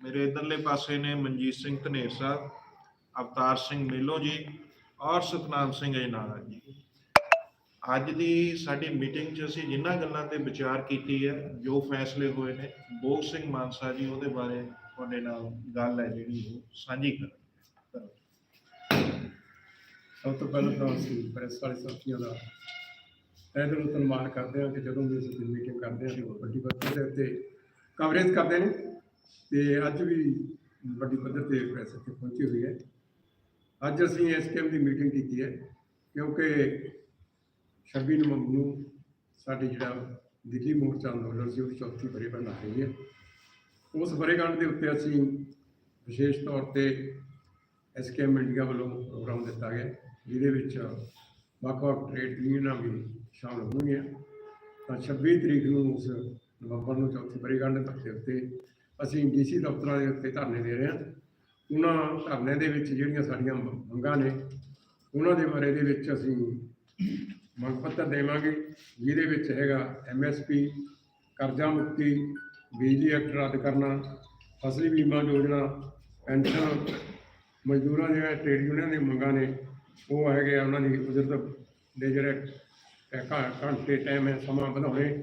ਮੇਰੇ ਇਧਰਲੇ ਪਾਸੇ ਨੇ ਮਨਜੀਤ ਸਿੰਘ ਧਨੇਰ ਸਾਹਿਬ ਅਵਤਾਰ ਸਿੰਘ ਮੇਲੋ ਜੀ ਔਰ ਸਤਨਾਮ ਸਿੰਘ ਅਜਨਾਲਾ ਜੀ। ਅੱਜ ਦੀ ਸਾਡੀ ਮੀਟਿੰਗ 'ਚ ਅਸੀਂ ਜਿਨ੍ਹਾਂ ਗੱਲਾਂ ਤੇ ਵਿਚਾਰ ਕੀਤੀ ਹੈ, ਜੋ ਫੈਸਲੇ ਹੋਏ ਨੇ ਬੋਗ ਸਿੰਘ ਮਾਨਸਾ ਜੀ ਉਹਦੇ ਬਾਰੇ ਤੁਹਾਡੇ ਨਾਲ ਗੱਲ ਹੈ ਜਿਹੜੀ ਉਹ ਸਾਂਝੀ ਕਰ ਸਭ ਤੋਂ ਪਹਿਲਾਂ ਤਾਂ ਅਸੀਂ ਪ੍ਰੈਸ ਵਾਲੇ ਸਾਥੀਆਂ ਦਾ ਤਹਿ ਦਿਲੋਂ ਧੰਨਵਾਦ ਕਰਦੇ ਹਾਂ ਕਿ ਜਦੋਂ ਵੀ ਅਸੀਂ ਮੀਟਿੰਗ ਕਰਦੇ ਹਾਂ ਤਾਂ ਵੱਡੀ ਪੱਧਰ ਦੇ ਉੱਤੇ ਕਵਰੇਜ ਕਰਦੇ ਨੇ। ਤੇ ਅੱਜ ਵੀ ਵੱਡੀ ਪੱਧਰ ਤੇ ਪ੍ਰੈਸ ਇੱਥੇ ਪਹੁੰਚੀ ਹੋਈ ਹੈ। ਅੱਜ ਅਸੀਂ ਐਸਕੇਐਮ ਦੀ ਮੀਟਿੰਗ ਕੀਤੀ ਹੈ ਕਿਉਂਕਿ 26 ਨਵੰਬਰ ਨੂੰ ਸਾਡੇ ਜਿਹੜਾ ਦਿੱਲੀ ਮੋਰਚਾ ਅੰਦੋਲਨ ਸੀ ਉਹਦੀ ਚੌਥੀ ਵਰ੍ਹੇਗੰਢ ਆ ਰਹੀ ਹੈ। ਉਸ ਵਰ੍ਹੇਗੰਢ ਦੇ ਉੱਤੇ ਅਸੀਂ ਵਿਸ਼ੇਸ਼ ਤੌਰ ਤੇ ਐਸਕੇਐਮ ਇੰਡੀਆ ਵੱਲੋਂ ਪ੍ਰੋਗਰਾਮ ਦਿੱਤਾ ਗਿਆ, ਜਿਹਦੇ ਵਿੱਚ ਵੱਖ-ਵੱਖ ਟ੍ਰੇਡ ਯੂਨੀਅਨਾਂ ਵੀ ਸ਼ਾਮਲ ਹੋਣਗੀਆਂ। ਤਾਂ 26 ਤਰੀਕ ਨੂੰ ਉਸ ਨਵੰਬਰ ਨੂੰ ਚੌਥੀ ਵਰ੍ਹੇਗੰਢ ਦੇ ਉੱਤੇ ਅਸੀਂ ਡੀਸੀ ਦਫ਼ਤਰਾਂ ਦੇ ਉੱਤੇ ਧਰਨੇ ਦੇ ਰਹੇ ਹਾਂ। ਉਹਨਾਂ ਧਰਨੇ ਦੇ ਵਿੱਚ ਜਿਹੜੀਆਂ ਸਾਡੀਆਂ ਮੰਗਾਂ ਨੇ, ਉਹਨਾਂ ਦੇ ਬਾਰੇ ਦੇ ਵਿੱਚ ਅਸੀਂ ਮੰਗ ਪੱਤਰ ਦੇਵਾਂਗੇ, ਜਿਹਦੇ ਵਿੱਚ ਹੈਗਾ ਐਮਐਸਪੀ ਕਰਜ਼ਾ ਮੁਕਤੀ, ਬਿਜਲੀ ਐਕਟ ਰੱਦ ਕਰਨਾ, ਫਸਲੀ ਬੀਮਾ ਯੋਜਨਾ, ਪੈਨਸ਼ਨ, ਮਜ਼ਦੂਰਾਂ ਦੀਆਂ ਟ੍ਰੇਡ ਯੂਨੀਅਨ ਦੀਆਂ ਮੰਗਾਂ ਨੇ, ਉਹ ਹੈਗੇ ਆ ਉਹਨਾਂ ਦੀ ਉਜਰਤ ਦੇ ਜਿਹੜੇ ਘੰਟੇ ਟਾਈਮ ਹੈ, ਸਮਾਂ ਵਧਾਉਣੇ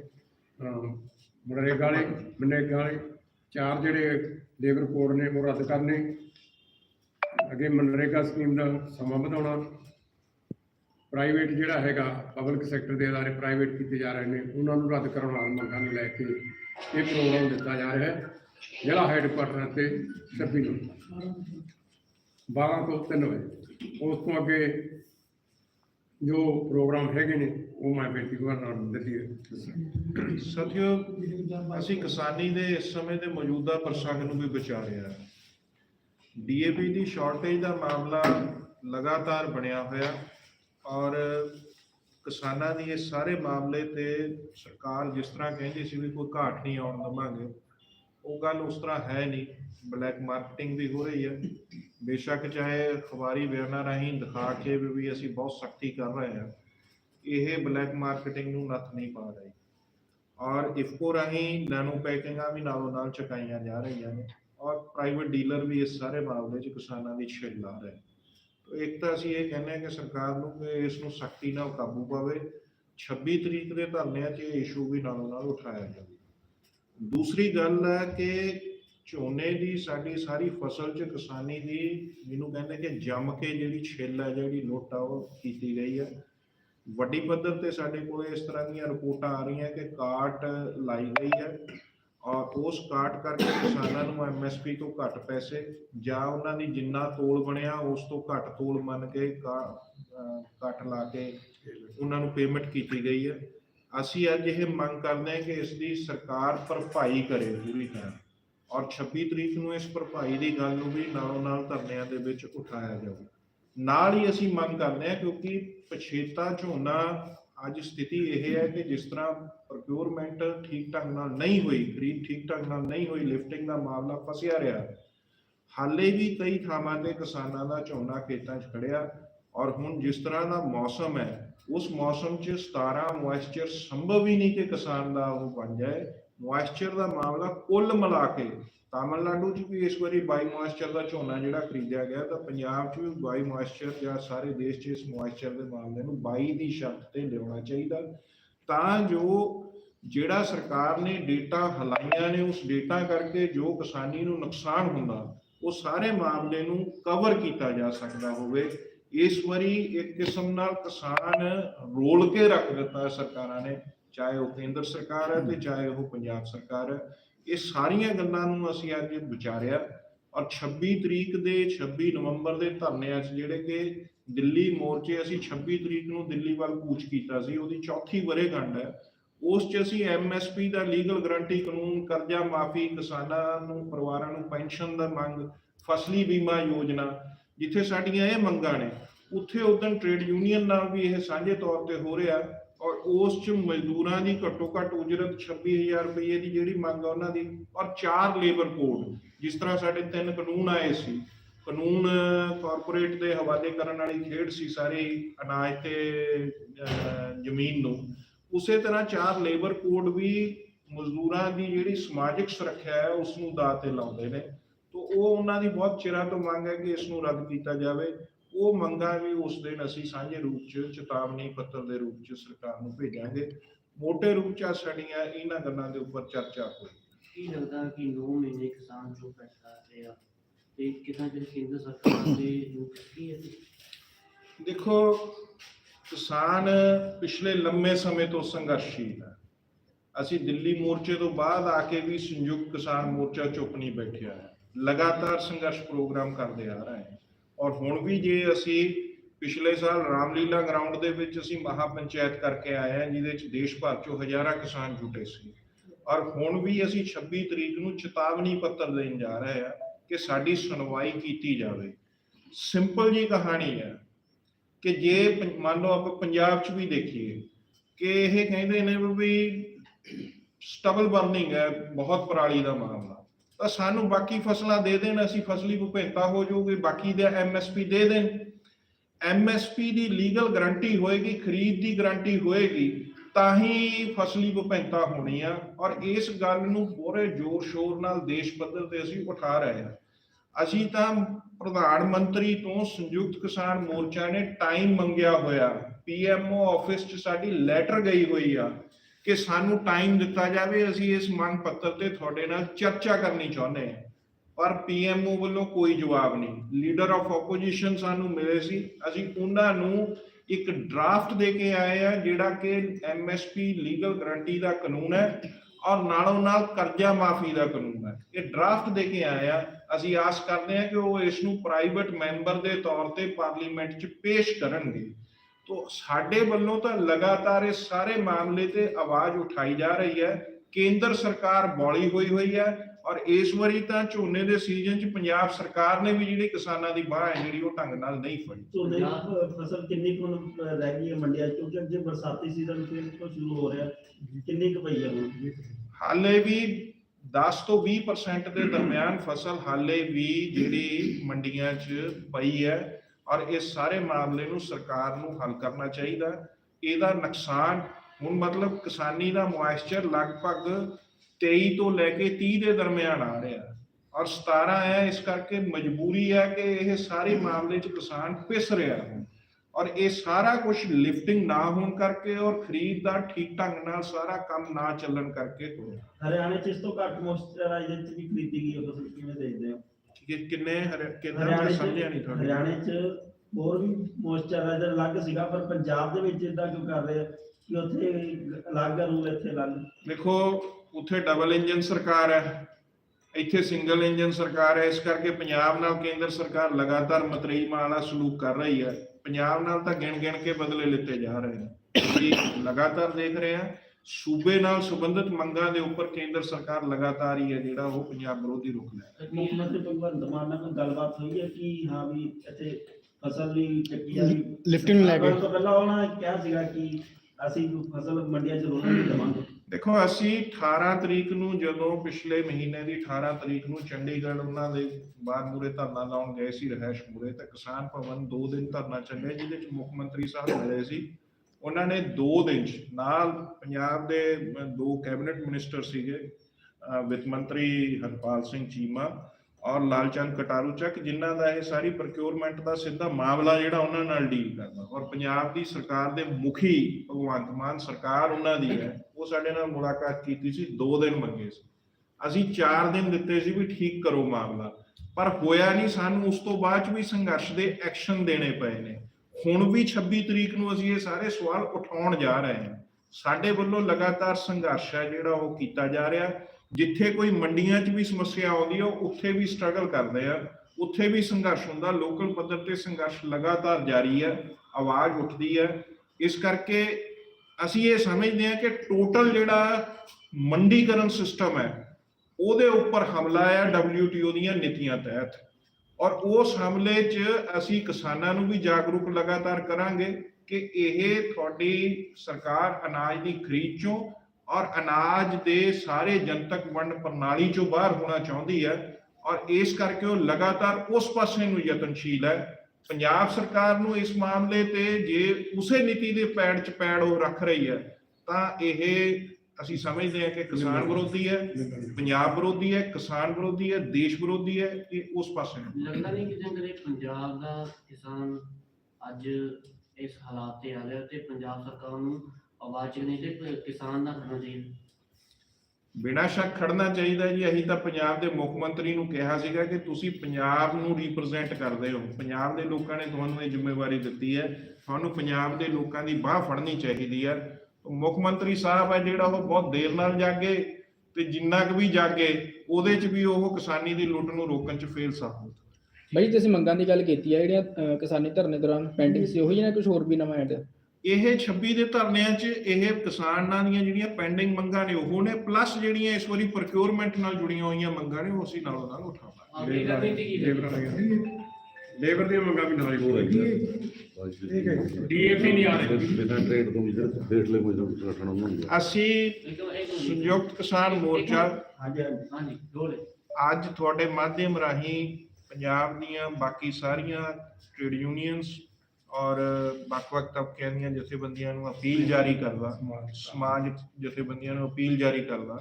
ਮਨਰੇਗਾ ਵਾਲੇ ਮਨਰੇਗਾ ਵਾਲੇ ਚਾਰ ਜਿਹੜੇ ਲੇਬਰ ਕੋਡ ਨੇ ਉਹ ਰੱਦ ਕਰਨੇ। ਅੱਗੇ ਮਨਰੇਗਾ ਸਕੀਮ ਦਾ ਸਮਾਂ ਵਧਾਉਣਾ। ਪ੍ਰਾਈਵੇਟ ਜਿਹੜਾ ਹੈਗਾ, ਪਬਲਿਕ ਸੈਕਟਰ ਦੇ ਅਦਾਰੇ ਪ੍ਰਾਈਵੇਟ ਕੀਤੇ ਜਾ ਰਹੇ ਨੇ, ਉਹਨਾਂ ਨੂੰ ਰੱਦ ਕਰਨ ਵਾਲੀਆਂ ਮੰਗਾਂ ਨੂੰ ਲੈ ਕੇ ਇਹ ਪ੍ਰੋਗਰਾਮ ਦਿੱਤਾ ਜਾ ਰਿਹਾ ਹੈ। ਜ਼ਿਲ੍ਹਾ ਹੈੱਡਕੁਆਟਰ ਤੇ 26 ਨੂੰ 12 ਤੋਂ 3 ਵਜੇ। ਉਸ ਤੋਂ ਅੱਗੇ ਜੋ ਪ੍ਰੋਗਰਾਮ ਹੈਗੇ ਨੇ, ਉਹ ਮੈਂ ਬੇਨਤੀ ਗਵਰਨਰ ਨੂੰ ਦਿੱਤੀ ਹੈ ਸਾਥੀਓ, ਅਸੀਂ ਕਿਸਾਨੀ ਦੇ ਇਸ ਸਮੇਂ ਦੇ ਮੌਜੂਦਾ ਪ੍ਰਸੰਗ ਨੂੰ ਵੀ ਵਿਚਾਰਿਆ ਡੀਏਪੀ ਦੀ ਸ਼ਾਰਟੇਜ ਦਾ ਮਾਮਲਾ ਲਗਾਤਾਰ ਬਣਿਆ ਹੋਇਆ ਔਰ ਕਿਸਾਨਾਂ ਦੀ ਇਹ ਸਾਰੇ ਮਾਮਲੇ ਤੇ ਸਰਕਾਰ ਜਿਸ ਤਰ੍ਹਾਂ ਕਹਿੰਦੀ ਸੀ ਵੀ ਕੋਈ ਘਾਟ ਨਹੀਂ ਆਉਣ ਦਵਾਂਗੇ ਉਹ ਗੱਲ ਉਸ ਤਰ੍ਹਾਂ ਹੈ ਨਹੀਂ। ਬਲੈਕ ਮਾਰਕੀਟਿੰਗ ਵੀ ਹੋ ਰਹੀ ਹੈ। ਬੇਸ਼ੱਕ ਚਾਹੇ ਅਖਬਾਰੀ ਬਿਆਨਾਂ ਰਾਹੀਂ ਦਿਖਾ ਕੇ ਵੀ ਅਸੀਂ ਬਹੁਤ ਸਖਤੀ ਕਰ ਰਹੇ ਹਾਂ, ਇਹ ਬਲੈਕ ਮਾਰਕੀਟਿੰਗ ਨੂੰ ਨੱਥ ਨਹੀਂ ਪਾ ਰਹੀ। ਔਰ ਇਫਕੋ ਰਾਹੀਂ ਨੈਨੋ ਪੈਕਿੰਗਾਂ ਵੀ ਨਾਲੋਂ ਨਾਲ ਚੁਕਾਈਆਂ ਜਾ ਰਹੀਆਂ ਨੇ। ਔਰ ਪ੍ਰਾਈਵੇਟ ਡੀਲਰ ਵੀ ਇਸ ਸਾਰੇ ਮਾਮਲੇ 'ਚ ਕਿਸਾਨਾਂ ਦੀ ਛਿੜ ਲਾ ਰਹੇ ਤੋ ਇੱਕ ਤਾਂ ਅਸੀਂ ਇਹ ਕਹਿੰਦੇ ਹਾਂ ਕਿ ਸਰਕਾਰ ਨੂੰ ਕਿ ਇਸ ਨੂੰ ਸਖਤੀ ਨਾਲ ਕਾਬੂ ਪਾਵੇ। 26 ਤਰੀਕ ਦੇ ਧਰਨਿਆਂ 'ਚ ਇਹ ਇਸ਼ੂ ਵੀ ਨਾਲੋਂ ਨਾਲ ਉਠਾਇਆ ਜਾਵੇ। ਦੂਸਰੀ ਗੱਲ ਹੈ ਕਿ ਝੋਨੇ ਦੀ ਸਾਡੀ ਸਾਰੀ ਫਸਲ 'ਚ ਕਿਸਾਨੀ ਦੀ ਜਿਹਨੂੰ ਕਹਿੰਦੇ ਕਿ ਜੰਮ ਕੇ ਜਿਹੜੀ ਛਿੱਲ ਹੈ, ਜਿਹੜੀ ਲੁੱਟ ਆ, ਉਹ ਕੀਤੀ ਗਈ ਹੈ। ਵੱਡੀ ਪੱਧਰ ਤੇ ਸਾਡੇ ਕੋਲ ਇਸ ਤਰ੍ਹਾਂ ਦੀਆਂ ਰਿਪੋਰਟਾਂ ਆ ਰਹੀਆਂ ਕਿ ਕਾਟ ਲਾਈ ਗਈ ਹੈ। ਔਰ ਉਸ ਕਾਟ ਕਰਕੇ ਕਿਸਾਨਾਂ ਨੂੰ ਐਮਐਸਪੀ ਤੋਂ ਘੱਟ ਪੈਸੇ ਜਾਂ ਉਹਨਾਂ ਦੀ ਜਿੰਨਾ ਤੋਲ ਬਣਿਆ, ਉਸ ਤੋਂ ਘੱਟ ਤੋਲ ਮੰਨ ਕੇ ਕਾ- ਅਹ ਲਾ ਕੇ ਉਹਨਾਂ ਨੂੰ ਪੇਮੈਂਟ ਕੀਤੀ ਗਈ ਹੈ। ਅਸੀਂ ਅੱਜ ਇਹ ਮੰਗ ਕਰਦੇ ਹਾਂ ਕਿ ਇਸ ਦੀ ਸਰਕਾਰ ਭਰਪਾਈ ਕਰੇ ਪੂਰੀ ਤਰ੍ਹਾਂ। ਔਰ 26 ਤਰੀਕ ਨੂੰ ਇਸ ਭਰਪਾਈ ਦੀ ਗੱਲ ਨੂੰ ਵੀ ਨਾਲੋਂ ਨਾਲ ਧਰਨਿਆਂ ਦੇ ਵਿੱਚ ਉਠਾਇਆ ਜਾਵੇ। ਨਾਲ ਹੀ ਅਸੀਂ ਮੰਗ ਕਰਦੇ ਹਾਂ ਕਿਉਂਕਿ ਪਛੇਤਾ ਝੋਨਾ ਅੱਜ ਸਥਿਤੀ ਇਹ ਹੈ ਕਿ ਜਿਸ ਤਰ੍ਹਾਂ ਪ੍ਰੋਕਿਉਰਮੈਂਟ ਠੀਕ ਢੰਗ ਨਾਲ ਨਹੀਂ ਹੋਈ, ਖਰੀਦ ਠੀਕ ਢੰਗ ਨਾਲ ਨਹੀਂ ਹੋਈ ਲਿਫਟਿੰਗ ਦਾ ਮਾਮਲਾ ਫਸਿਆ ਰਿਹਾ, ਹਾਲੇ ਵੀ ਕਈ ਥਾਵਾਂ ਤੇ ਕਿਸਾਨਾਂ ਦਾ ਝੋਨਾ ਖੇਤਾਂ 'ਚ ਖੜਿਆ ਔਰ ਹੁਣ ਜਿਸ ਤਰ੍ਹਾਂ ਦਾ ਮੌਸਮ ਹੈ ਉਸ ਮੌਸਮ 'ਚ 17 ਮੋਇਸਚਰ ਸੰਭਵ ਹੀ ਨਹੀਂ ਕਿ ਕਿਸਾਨ ਦਾ ਉਹ ਬਣ ਜਾਏ। ਮੋਇਸਚਰ ਦਾ ਮਾਮਲਾ ਕੁੱਲ ਮਿਲਾ ਕੇ ਤਾਮਿਲਨਾਡੂ 'ਚ ਵੀ ਇਸ ਵਾਰੀ 22 ਮੋਇਸਚਰ ਦਾ ਝੋਨਾ ਜਿਹੜਾ ਖਰੀਦਿਆ ਗਿਆ, ਤਾਂ ਪੰਜਾਬ 'ਚ ਵੀ 22 ਮੋਇਸਚਰ ਜਾਂ ਸਾਰੇ ਦੇਸ਼ 'ਚ ਇਸ ਮੋਇਸਚਰ ਦੇ ਮਾਮਲੇ ਨੂੰ 22 ਦੀ ਸ਼ਰਤ ਤੇ ਲਿਆਉਣਾ ਚਾਹੀਦਾ। ਤਾਂ ਜੋ ਜਿਹੜਾ ਸਰਕਾਰ ਨੇ ਡੇਟਾ ਹਲਾਈਆਂ ਨੇ, ਉਸ ਡੇਟਾ ਕਰਕੇ ਜੋ ਕਿਸਾਨੀ ਨੂੰ ਨੁਕਸਾਨ ਹੁੰਦਾ, ਉਹ ਸਾਰੇ ਮਾਮਲੇ ਨੂੰ ਕਵਰ ਕੀਤਾ ਜਾ ਸਕਦਾ ਹੋਵੇ। ਇਸ ਵਾਰੀ ਇੱਕ ਕਿਸਮ ਨਾਲ ਕਿਸਾਨ ਰੋਲ ਕੇ ਰੱਖ ਦਿੱਤਾ ਹੈ ਸਰਕਾਰਾਂ ਨੇ ਚਾਹੇ ਉਹ ਕੇਂਦਰ ਸਰਕਾਰ ਹੈ ਤੇ ਚਾਹੇ ਉਹ ਪੰਜਾਬ ਸਰਕਾਰ ਹੈ। ਇਹ ਸਾਰੀਆਂ ਗੱਲਾਂ ਨੂੰ ਅਸੀਂ ਅੱਜ ਵਿਚਾਰਿਆ ਔਰ 26 ਤਰੀਕ ਦੇ 26 ਨਵੰਬਰ ਦੇ ਧਰਨਿਆਂ 'ਚ ਜਿਹੜੇ ਕਿ ਦਿੱਲੀ ਮੋਰਚੇ ਅਸੀਂ 26 ਤਰੀਕ ਨੂੰ ਦਿੱਲੀ ਵੱਲ ਕੂਚ ਕੀਤਾ ਸੀ ਉਹਦੀ ਚੌਥੀ ਵਰ੍ਹੇਗੰਢ ਹੈ। ਉਸ 'ਚ ਅਸੀਂ ਐਮਐਸਪੀ ਦਾ ਲੀਗਲ ਗਰੰਟੀ ਕਾਨੂੰਨ ਕਰਜ਼ਾ ਮਾਫੀ ਕਿਸਾਨਾਂ ਨੂੰ ਪਰਿਵਾਰਾਂ ਨੂੰ ਪੈਨਸ਼ਨ ਦਾ ਮੰਗ ਫਸਲੀ ਬੀਮਾ ਯੋਜਨਾ ਜਿੱਥੇ ਸਾਡੀਆਂ ਇਹ ਮੰਗਾਂ ਨੇ, ਉੱਥੇ ਉਦੋਂ ਟ੍ਰੇਡ ਯੂਨੀਅਨ ਨਾਲ ਵੀ ਇਹ ਸਾਂਝੇ ਤੌਰ ਤੇ ਹੋ ਰਿਹਾ ਔਰ ਉਸ 'ਚ ਮਜ਼ਦੂਰਾਂ ਦੀ ਘੱਟੋ ਘੱਟ ਉਜਰਤ 26000 ਰੁਪਏ ਦੀ ਜਿਹੜੀ ਮੰਗ ਆ ਉਹਨਾਂ ਦੀ ਔਰ ਚਾਰ ਲੇਬਰ ਕੋਡ ਜਿਸ ਤਰ੍ਹਾਂ ਸਾਡੇ ਤਿੰਨ ਕਾਨੂੰਨ ਆਏ ਸੀ। ਕਾਨੂੰਨ ਕਾਰਪੋਰੇਟ ਦੇ ਹਵਾਲੇ ਕਰਨ ਵਾਲੀ ਖੇਡ ਸੀ ਸਾਰੀ ਅਨਾਜ ਤੇ ਜ਼ਮੀਨ ਨੂੰ। ਉਸੇ ਤਰ੍ਹਾਂ ਚਾਰ ਲੇਬਰ ਕੋਡ ਵੀ ਮਜ਼ਦੂਰਾਂ ਦੀ ਜਿਹੜੀ ਸਮਾਜਿਕ ਸੁਰੱਖਿਆ ਹੈ ਉਸ ਨੂੰ ਦਾਅ ਤੇ ਲਾਉਂਦੇ ਨੇ। ਤੋ ਉਹ ਉਹਨਾਂ ਦੀ ਬਹੁਤ ਚਿਰਾਂ ਤੋਂ ਮੰਗ ਹੈ ਕਿ ਇਸ ਨੂੰ ਰੱਦ ਕੀਤਾ ਜਾਵੇ। ਉਹ ਮੰਗਾਂ ਵੀ ਉਸ ਦਿਨ ਅਸੀਂ ਸਾਂਝੇ ਰੂਪ 'ਚ ਚੇਤਾਵਨੀ ਪੱਤਰ ਦੇ ਰੂਪ 'ਚ ਸਰਕਾਰ ਨੂੰ ਭੇਜਾਂਗੇ। ਮੋٹے ਰੂਪ 'ਚ ਸਾਡੀਆਂ ਇਹਨਾਂ ਗੱਲਾਂ ਦੇ ਉੱਪਰ ਚਰਚਾ ਹੋਈ। ਕੀ ਲੱਗਦਾ ਕਿ 9 ਮਹੀਨੇ ਕਿਸਾਨ ਜੋ ਬੈਠਾ ਰਿਹਾ ਤੇ ਕਿਸਾਨ ਜਿਹੜੇ ਕੇਂਦਰ ਸਰਕਾਰ ਦੇ ਜੋ ਕੀ ਹੈ ਦੇਖੋ ਕਿਸਾਨ ਪਿਛਲੇ ਲੰਮੇ ਸਮੇਂ ਤੋਂ ਸੰਘਰਸ਼ੀਲ ਹੈ। ਅਸੀਂ ਦਿੱਲੀ ਮੋਰਚੇ ਤੋਂ ਬਾਅਦ ਆ ਕੇ ਵੀ ਸੰਯੁਕਤ ਕਿਸਾਨ ਮੋਰਚਾ ਚੁੱਪ ਨਹੀਂ ਬੈਠਿਆ। ਹੈ ਲਗਾਤਾਰ ਸੰਘਰਸ਼ ਪ੍ਰੋਗਰਾਮ ਕਰਦੇ ਆ ਰਹੇ ਹਾਂ। ਔਰ ਹੁਣ ਵੀ ਜੇ ਅਸੀਂ ਪਿਛਲੇ ਸਾਲ ਰਾਮਲੀਲਾ ਗਰਾਊਂਡ ਦੇ ਵਿੱਚ ਅਸੀਂ ਮਹਾ ਪੰਚਾਇਤ ਕਰਕੇ ਆਏ ਹਾਂ, ਜਿਹਦੇ ਵਿੱਚ ਦੇਸ਼ ਭਰ ਚੋਂ ਹਜ਼ਾਰਾਂ ਕਿਸਾਨ ਜੁਟੇ ਸੀ। ਔਰ ਹੁਣ ਵੀ ਅਸੀਂ 26 ਤਰੀਕ ਨੂੰ ਚੇਤਾਵਨੀ ਪੱਤਰ ਦੇਣ ਜਾ ਰਹੇ ਹਾਂ ਕਿ ਸਾਡੀ ਸੁਣਵਾਈ ਕੀਤੀ ਜਾਵੇ। ਸਿੰਪਲ ਜੀ ਕਹਾਣੀ ਹੈ ਕਿ ਜੇ ਮੰਨ ਲਓ ਆਪਾਂ ਪੰਜਾਬ 'ਚ ਵੀ ਦੇਖੀਏ ਕਿ ਇਹ ਕਹਿੰਦੇ ਨੇ ਵੀ ਸਟਬਲ ਬਰਨਿੰਗ ਹੈ, ਬਹੁਤ ਪਰਾਲੀ ਦਾ ਮਾਮਲਾ। ਤਾਂ ਸਾਨੂੰ ਬਾਕੀ ਫਸਲਾਂ ਦੇ ਦੇਣ, ਅਸੀਂ ਫਸਲੀ ਵਿਭਿੰਨਤਾ ਹੋ ਜਾਊਗੀ ਬਾਕੀ ਦੇ ਐਮਐਸਪੀ ਦੇ ਦੇਣ। ਐਮਐਸਪੀ ਦੀ ਲੀਗਲ ਗਾਰੰਟੀ ਹੋਏਗੀ, ਖਰੀਦ ਦੀ ਗਾਰੰਟੀ ਹੋਏਗੀ, ਤਾਂ ਹੀ ਫਸਲੀ ਵਿਭਿੰਨਤਾ ਹੋਣੀ ਆ। ਔਰ ਇਸ ਗੱਲ ਨੂੰ ਪੂਰੇ ਜ਼ੋਰ ਸ਼ੋਰ ਨਾਲ ਦੇਸ਼ ਪੱਧਰ ਤੇ ਅਸੀਂ ਉਠਾ ਰਹੇ ਹਾਂ। ਅਸੀਂ ਤਾਂ ਪ੍ਰਧਾਨ ਮੰਤਰੀ ਤੋਂ ਸੰਯੁਕਤ ਕਿਸਾਨ ਮੋਰਚਾ ਨੇ ਟਾਈਮ ਮੰਗਿਆ ਹੋਇਆ। ਪੀਐਮਓ ਆਫਿਸ 'ਚ ਸਾਡੀ ਲੈਟਰ ਗਈ ਹੋਈ ਆ। ਕਿ ਸਾਨੂੰ ਟਾਈਮ ਦਿੱਤਾ ਜਾਵੇ, ਅਸੀਂ ਇਸ ਮੰਗ ਪੱਤਰ ਤੇ ਤੁਹਾਡੇ ਨਾਲ ਚਰਚਾ ਕਰਨੀ ਚਾਹੁੰਦੇ ਹਾਂ। ਪਰ ਪੀਐਮਓ ਵੱਲੋਂ ਕੋਈ ਜਵਾਬ ਨਹੀਂ। ਲੀਡਰ ਆਫ ਆਪੋਜੀਸ਼ਨ ਸਾਨੂੰ ਮਿਲੇ ਸੀ। ਅਸੀਂ ਉਹਨਾਂ ਨੂੰ ਇੱਕ ਡਰਾਫਟ ਦੇ ਕੇ ਆਏ ਆ ਜਿਹੜਾ ਕਿ ਐਮਐਸਪੀ ਲੀਗਲ ਗਾਰੰਟੀ ਦਾ ਕਾਨੂੰਨ ਹੈ ਔਰ ਨਾਲੋਂ ਨਾਲ ਕਰਜ਼ਾ ਮਾਫੀ ਦਾ ਕਾਨੂੰਨ ਹੈ। ਇਹ ਡਰਾਫਟ ਦੇ ਕੇ ਆਏ ਆ ਅਸੀਂ ਆਸ ਕਰਦੇ ਹਾਂ ਕਿ ਉਹ ਇਸ ਨੂੰ ਪ੍ਰਾਈਵੇਟ ਮੈਂਬਰ ਦੇ ਤੌਰ ਤੇ ਪਾਰਲੀਮੈਂਟ 'ਚ ਪੇਸ਼ ਕਰਨਗੇ। ਤੋਂ ਸਾਡੇ ਵੱਲੋਂ ਤਾਂ ਲਗਾਤਾਰ ਇਸ ਸਾਰੇ ਮਾਮਲੇ ਤੇ ਆਵਾਜ਼ ਉਠਾਈ ਜਾ ਰਹੀ ਹੈ। ਕੇਂਦਰ ਸਰਕਾਰ ਬੋਲੀ ਹੋਈ ਹੋਈ ਹੈ ਔਰ ਇਸ ਵਾਰੀ ਤਾਂ ਝੋਨੇ ਦੇ ਸੀਜ਼ਨ 'ਚ ਪੰਜਾਬ ਸਰਕਾਰ ਨੇ ਵੀ ਜਿਹੜੀ ਕਿਸਾਨਾਂ ਦੀ ਬਾਹ ਹੈ ਜਿਹੜੀ ਉਹ ਢੰਗ ਨਾਲ ਨਹੀਂ ਫੜੀ। ਝੋਨੇ ਫਸਲ ਕਿੰਨੀ ਕੁ ਰਹਿ ਗਈ ਹੈ ਮੰਡੀਆਂ 'ਚ? ਕਿਉਂਕਿ ਅੱਗੇ ਬਰਸਾਤੀ ਸੀਜ਼ਨ ਫਿਰ ਤੋਂ ਸ਼ੁਰੂ ਹੋ ਰਿਹਾ। ਕਿੰਨੀ ਕੁ ਪਈ ਹੈ ਹਾਲੇ ਵੀ 10 ਤੋਂ 20% ਦੇ ਦਰਮਿਆਨ ਫਸਲ ਹਾਲੇ ਵੀ ਜਿਹੜੀ ਮੰਡੀਆਂ 'ਚ ਪਈ ਹੈ। ਔਰ ਇਸ ਸਾਰੇ ਮਾਮਲੇ ਨੂੰ ਸਰਕਾਰ ਨੂੰ ਹੱਲ ਕਰਨਾ ਚਾਹੀਦਾ ਇਹਦਾ ਨੁਕਸਾਨ, ਹੁਣ ਮਤਲਬ ਕਿਸਾਨੀ ਦਾ ਮੋਇਸਚਰ ਲਗਭਗ 23 ਤੋਂ ਲੈ ਕੇ 30 ਦੇ ਦਰਮਿਆਨ ਆ ਰਿਹਾ ਔਰ 17 ਹੈ, ਇਸ ਕਰਕੇ ਮਜਬੂਰੀ ਹੈ ਕਿ ਇਹ ਸਾਰੇ ਮਾਮਲੇ 'ਚ ਕਿਸਾਨ ਪਿਸ ਰਿਹਾ ਹੈ। ਔਰ ਇਹ ਸਾਰਾ ਕੁਝ ਲਿਫਟਿੰਗ ਨਾ ਹੋਣ ਕਰਕੇ ਔਰ ਖਰੀਦ ਦਾ ਠੀਕ ਢੰਗ ਨਾਲ ਸਾਰਾ ਕੰਮ ਨਾ ਚੱਲਣ ਕਰਕੇ ਹੋਇਆ ਹਰਿਆਣੇ 'ਚ ਇਸ ਤੋਂ ਘੱਟ ਮੋਇਸਚਰਾਈਜ਼ਰ 'ਚ ਵੀ ਖਰੀਦੀ ਗਈ ਹੈ ਫਸਲ ਕਿਵੇਂ ਦੇਖਦੇ ਹੋ? ਕਿ ਕਿੰਨੇ ਹਰਿ- ਕਿੰਨਾ ਹਰਿਆਣੇ ਮੈਂ 'ਚ ਸਮਝਿਆ ਨਹੀਂ ਤੁਹਾਡੀ? ਹਰਿਆਣੇ 'ਚ ਹੋਰ ਵੀ ਮੋਇਸਚਰਾਈਜ਼ਰ ਅਲੱਗ ਸੀਗਾ ਪਰ ਪੰਜਾਬ ਦੇ ਵਿੱਚ ਇਦਾਂ ਕਿਉਂ ਕਰ ਰਹੇ ਆ ਕਿ ਉੱਥੇ ਅਲੱਗ ਰੂਲ ਇੱਥੇ ਅਲੱਗ? ਦੇਖੋ ਉੱਥੇ ਡਬਲ ਇੰਜਨ ਸਰਕਾਰ ਹੈ ਇੱਥੇ ਸਿੰਗਲ ਇੰਜਨ ਸਰਕਾਰ ਹੈ ਇਸ ਕਰਕੇ ਪੰਜਾਬ ਨਾਲ ਕੇਂਦਰ ਸਰਕਾਰ ਲਗਾਤਾਰ ਮਤਰੇਈ ਵਾਲਾ ਸਲੂਕ ਕਰ ਰਹੀ ਹੈ। ਪੰਜਾਬ ਨਾਲ ਤਾਂ ਗਿਣ ਗਿਣ ਕੇ ਬਦਲੇ ਲਿੱਤੇ ਜਾ ਰਹੇ ਨੇ। ਲਗਾਤਾਰ ਦੇਖ ਰਹੇ ਹਾਂ ਸੂਬੇ ਨਾਲ ਸੰਬੰਧਿਤ ਮੰਗਾਂ ਦੇ ਉੱਪਰ ਕੇਂਦਰ ਸਰਕਾਰ ਲਗਾਤਾਰ ਹੀ ਹੈ ਜਿਹੜਾ ਉਹ ਪੰਜਾਬ ਵਿਰੋਧੀ ਰੁਖ ਲੈ ਰਹੀ। ਹੈ। ਮੁੱਖ ਮੰਤਰੀ ਭਗਵੰਤ ਮਾਨ ਨਾਲ ਕੋਈ ਗੱਲਬਾਤ ਹੋਈ ਹੈ ਕਿ ਹਾਂ ਵੀ ਇੱਥੇ ਫਸਲ ਵੀ ਚੱਕੀ ਜਾਵੇ ਲਿਫਟਿੰਗ ਲੈ ਕੇ। ਸਰਕਾਰ ਤੋਂ ਪਹਿਲਾਂ ਉਹਨਾਂ ਨੇ ਕਿਹਾ ਸੀਗਾ ਕਿ ਅਸੀਂ ਫਸਲ ਮੰਡੀਆਂ 'ਚ ਰੋਣ ਨਹੀਂ ਦੇਵਾਂਗੇ। ਦੇਖੋ ਅਸੀਂ 18 ਤਰੀਕ ਨੂੰ ਜਦੋਂ ਪਿਛਲੇ ਮਹੀਨੇ ਦੀ 18 ਤਰੀਕ ਨੂੰ ਚੰਡੀਗੜ੍ਹ ਉਹਨਾਂ ਦੇ ਬਾਹਰ ਮੂਰੇ ਧਰਨਾ ਲਾਉਣ ਗਏ ਸੀ ਰਹਿਸ਼ ਮੂਰੇ ਤੇ ਕਿਸਾਨ ਭਵਨ 2 ਦਿਨ ਧਰਨਾ ਚੱਲਿਆ ਜਿਹਦੇ ਚ ਮੁੱਖ ਮੰਤਰੀ ਸਾਹਿਬ ਮਿਲੇ ਸੀ। ਉਹਨਾਂ ਨੇ 2 ਦਿਨ 'ਚ, ਨਾਲ ਪੰਜਾਬ ਦੇ ਦੋ ਕੈਬਨਿਟ ਮਿਨਿਸਟਰ ਸੀਗੇ ਵਿੱਤ ਮੰਤਰੀ ਹਰਪਾਲ ਸਿੰਘ ਚੀਮਾ ਔਰ ਲਾਲਚੰਦ ਕਟਾਰੂ ਚੱਕ ਜਿਨ੍ਹਾਂ ਦਾ ਇਹ ਸਾਰੀ ਪ੍ਰੋਕਿਉਰਮੈਂਟ ਦਾ ਸਿੱਧਾ ਮਾਮਲਾ ਜਿਹੜਾ ਉਹਨਾਂ ਨਾਲ ਡੀਲ ਕਰਦਾ। ਔਰ ਪੰਜਾਬ ਦੀ ਸਰਕਾਰ ਦੇ ਮੁਖੀ ਭਗਵੰਤ ਮਾਨ ਸਰਕਾਰ ਉਹਨਾਂ ਦੀ ਹੈ, ਉਹ ਸਾਡੇ ਨਾਲ ਮੁਲਾਕਾਤ ਕੀਤੀ ਸੀ 2 ਦਿਨ ਮੰਗੇ ਸੀ। ਅਸੀਂ 4 ਦਿਨ ਦਿੱਤੇ ਸੀ ਵੀ ਠੀਕ ਕਰੋ ਮਾਮਲਾ, ਪਰ ਹੋਇਆ ਨਹੀਂ, ਸਾਨੂੰ ਉਸ ਤੋਂ ਬਾਅਦ ਚ ਵੀ ਸੰਘਰਸ਼ ਦੇ ਐਕਸ਼ਨ ਦੇਣੇ ਪਏ ਨੇ। ਹੁਣ ਵੀ 26 ਤਰੀਕ ਨੂੰ ਅਸੀਂ ਇਹ ਸਾਰੇ ਸਵਾਲ ਉਠਾਉਣ ਜਾ ਰਹੇ ਹਾਂ। ਸਾਡੇ ਵੱਲੋਂ ਲਗਾਤਾਰ ਸੰਘਰਸ਼ ਹੈ ਜਿਹੜਾ ਉਹ ਕੀਤਾ ਜਾ ਰਿਹਾ। ਜਿੱਥੇ ਕੋਈ ਮੰਡੀਆਂ 'ਚ ਵੀ ਸਮੱਸਿਆ ਆਉਂਦੀ ਹੈ ਉੱਥੇ ਵੀ ਸਟਰਗਲ ਕਰਦੇ ਆ। ਉੱਥੇ ਵੀ ਸੰਘਰਸ਼ ਹੁੰਦਾ ਲੋਕਲ ਪੱਧਰ ਤੇ ਸੰਘਰਸ਼ ਲਗਾਤਾਰ ਜਾਰੀ ਹੈ ਆਵਾਜ਼ ਉੱਠਦੀ ਹੈ ਇਸ ਕਰਕੇ ਅਸੀਂ ਇਹ ਸਮਝਦੇ ਹਾਂ ਕਿ ਟੋਟਲ ਜਿਹੜਾ ਮੰਡੀਕਰਨ ਸਿਸਟਮ ਹੈ, ਉਹਦੇ ਉੱਪਰ ਹਮਲਾ ਹੈ WTO ਦੀਆਂ ਨੀਤੀਆਂ ਤਹਿਤ। ਔਰ ਉਸ ਹਮਲੇ 'ਚ ਅਸੀਂ ਕਿਸਾਨਾਂ ਨੂੰ ਵੀ ਜਾਗਰੂਕ ਲਗਾਤਾਰ ਕਰਾਂਗੇ ਕਿ ਇਹ ਤੁਹਾਡੀ ਸਰਕਾਰ ਅਨਾਜ ਦੀ ਖਰੀਦ 'ਚੋਂ ਔਰ ਅਨਾਜ ਦੇ ਸਾਰੇ ਜਨਤਕ ਵੰਡ ਪ੍ਰਣਾਲੀ 'ਚੋਂ ਬਾਹਰ ਹੋਣਾ ਚਾਹੁੰਦੀ ਹੈ ਔਰ ਇਸ ਕਰਕੇ ਉਹ ਲਗਾਤਾਰ ਉਸ ਪਾਸੇ ਨੂੰ ਯਤਨਸ਼ੀਲ ਹੈ। ਪੰਜਾਬ ਸਰਕਾਰ ਨੂੰ ਇਸ ਮਾਮਲੇ ਤੇ ਜੇ ਉਸੇ ਨੀਤੀ ਦੇ ਪੈੜ 'ਚ ਪੈੜ ਉਹ ਰੱਖ ਰਹੀ ਹੈ, ਤਾਂ ਇਹ ਅਸੀਂ ਸਮਝਦੇ ਹਾਂ ਕਿ ਕਿਸਾਨ ਵਿਰੋਧੀ ਹੈ ਪੰਜਾਬ ਵਿਰੋਧੀ ਹੈ ਕਿਸਾਨ ਵਿਰੋਧੀ ਹੈ ਦੇਸ਼ ਵਿਰੋਧੀ ਹੈ ਇਹ ਉਸ ਪਾਸੇ ਨੂੰ। ਲੱਗਦਾ ਨਹੀਂ ਕਿ ਜੇਕਰ ਇਹ ਪੰਜਾਬ ਦਾ ਕਿਸਾਨ ਅੱਜ ਇਸ ਹਾਲਾਤ ਤੇ ਆ ਗਿਆ ਤੇ ਪੰਜਾਬ ਸਰਕਾਰ ਨੂੰ ਆਵਾਜ਼ ਚੁਣੀ ਤੇ ਕਿਸਾਨ ਦਾ ਕਰਨਾ ਚਾਹੀਦਾ। ਬਿਨਾਂ ਸ਼ੱਕ ਖੜਨਾ ਚਾਹੀਦਾ ਜੀ। ਅਸੀਂ ਤਾਂ ਪੰਜਾਬ ਦੇ ਮੁੱਖ ਮੰਤਰੀ ਨੂੰ ਕਿਹਾ ਸੀਗਾ ਕਿ ਤੁਸੀਂ ਪੰਜਾਬ ਨੂੰ ਰਿਪਰੈਜ਼ੈਂਟ ਕਰਦੇ ਹੋ। ਪੰਜਾਬ ਦੇ ਲੋਕਾਂ ਨੇ ਤੁਹਾਨੂੰ ਇਹ ਜ਼ਿੰਮੇਵਾਰੀ ਦਿੱਤੀ ਹੈ। ਤੁਹਾਨੂੰ ਪੰਜਾਬ ਦੇ ਲੋਕਾਂ ਦੀ ਬਾਹ ਫੜਨੀ ਚਾਹੀਦੀ ਹੈ। ਮੁੱਖ ਮੰਤਰੀ ਸਾਹਿਬ ਹੈ ਜਿਹੜਾ ਉਹ ਬਹੁਤ ਦੇਰ ਨਾਲ ਜਾਗੇ ਤੇ ਜਿੰਨਾ ਕੁ ਵੀ ਜਾਗੇ ਉਹਦੇ 'ਚ ਵੀ ਉਹ ਕਿਸਾਨੀ ਦੀ ਲੁੱਟ ਨੂੰ ਰੋਕਣ 'ਚ ਫੇਲ ਸਾਬਤ ਬਾਈ ਤੁਸੀਂ ਮੰਗਾਂ ਦੀ ਗੱਲ ਕੀਤੀ ਹੈ ਜਿਹੜੀਆਂ ਕਿਸਾਨੀ ਧਰਨੇ ਦੌਰਾਨ ਪੈਂਡਿੰਗ ਸੀ ਉਹੀ ਜਾਂ ਕੁਝ ਹੋਰ ਵੀ ਨਵਾਂ ਐਡ ਇਹ 26 ਦੇ ਧਰਨਿਆਂ 'ਚ ਇਹ ਕਿਸਾਨਾਂ ਦੀਆਂ ਜਿਹੜੀਆਂ ਪੈਂਡਿੰਗ ਮੰਗਾਂ ਨੇ ਉਹ ਨੇ ਪਲੱਸ ਜਿਹੜੀਆਂ ਇਸ ਵਾਰੀ ਪ੍ਰੋਕਿਉਰਮੈਂਟ ਨਾਲ ਜੁੜੀਆਂ ਹੋਈਆਂ ਮੰਗਾਂ ਨੇ ਉਹ ਅਸੀਂ ਨਾਲੋਂ ਨਾਲ ਉਠਾਵਾਂਗੇ। ਲੇਬਰ ਦੀਆਂ ਮੰਗਾਂ ਵੀ ਨਾਲ ਹੀ ਠੀਕ ਹੈ ਡੀਏਪੀ ਨਹੀਂ ਆ ਰਹੀ। ਬਿਨਾਂ ਟ੍ਰੇਡ ਤੋਂ ਜਿਹੜੇ ਫੇਸਲੇ ਮਜ਼ਦੂਰ ਰੱਖਣਾ ਉਹਨਾਂ ਨੂੰ। ਅਸੀਂ। ਸੰਯੁਕਤ ਕਿਸਾਨ ਮੋਰਚਾ ਹਾਂਜੀ ਹਾਂਜੀ। ਹਾਂਜੀ ਦੋਲੇ ਅੱਜ ਤੁਹਾਡੇ ਮਾਧਿਅਮ ਰਾਹੀਂ ਪੰਜਾਬ ਦੀਆਂ ਬਾਕੀ ਸਾਰੀਆਂ ਟ੍ਰੇਡ ਯੂਨੀਅਨਸ ਔਰ ਵੱਖ-ਵੱਖ ਤਬਕਿਆਂ ਦੀਆਂ ਜਥੇਬੰਦੀਆਂ ਨੂੰ ਅਪੀਲ ਜਾਰੀ ਕਰਦਾ ਸਮਾਜ ਜਥੇਬੰਦੀਆਂ ਨੂੰ ਅਪੀਲ ਜਾਰੀ ਕਰਦਾ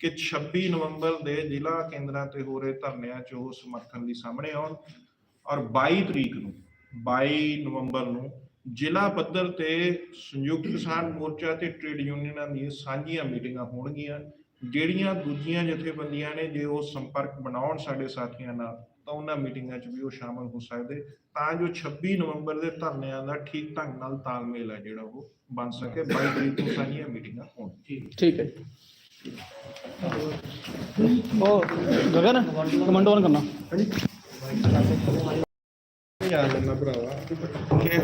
ਕਿ 26 ਨਵੰਬਰ ਦੇ ਜ਼ਿਲ੍ਹਾ ਕੇਂਦਰਾਂ ਤੇ ਹੋ ਰਹੇ ਧਰਨਿਆਂ 'ਚ ਉਹ ਸਮਰਥਨ ਲਈ ਸਾਹਮਣੇ ਆਉਣ ਔਰ 22 ਤਰੀਕ ਨੂੰ 22 ਨਵੰਬਰ ਨੂੰ ਜ਼ਿਲ੍ਹਾ ਪੱਧਰ ਤੇ ਸੰਯੁਕਤ ਕਿਸਾਨ ਮੋਰਚਾ ਤੇ ਟ੍ਰੇਡ ਯੂਨੀਅਨਾਂ ਦੀਆਂ ਸਾਂਝੀਆਂ ਮੀਟਿੰਗਾਂ ਹੋਣਗੀਆਂ ਜਿਹੜੀਆਂ ਦੂਜੀਆਂ ਜਥੇਬੰਦੀਆਂ ਨੇ ਜੇ ਉਹ ਸੰਪਰਕ ਬਣਾਉਣ ਸਾਡੇ ਸਾਥੀਆਂ ਨਾਲ ਤਾਂ ਉਹਨਾਂ ਮੀਟਿੰਗਾਂ 'ਚ ਵੀ ਉਹ ਸ਼ਾਮਲ ਹੋ ਸਕਦੇ ਤਾਂ ਜੋ 26 ਨਵੰਬਰ ਦੇ ਧਰਨਿਆਂ ਦਾ ਠੀਕ ਢੰਗ ਨਾਲ ਤਾਲਮੇਲ ਹੈ ਜਿਹੜਾ ਉਹ ਬਣ ਸਕੇ 22 ਤਰੀਕ ਨੂੰ ਸਾਂਝੀਆਂ ਮੀਟਿੰਗਾਂ ਹੋਣ ਠੀਕ ਹੈ ਉਹ ਗਗਨ ਕਮੈਂਟ ਆਨ ਕਰਨਾ ਕਿ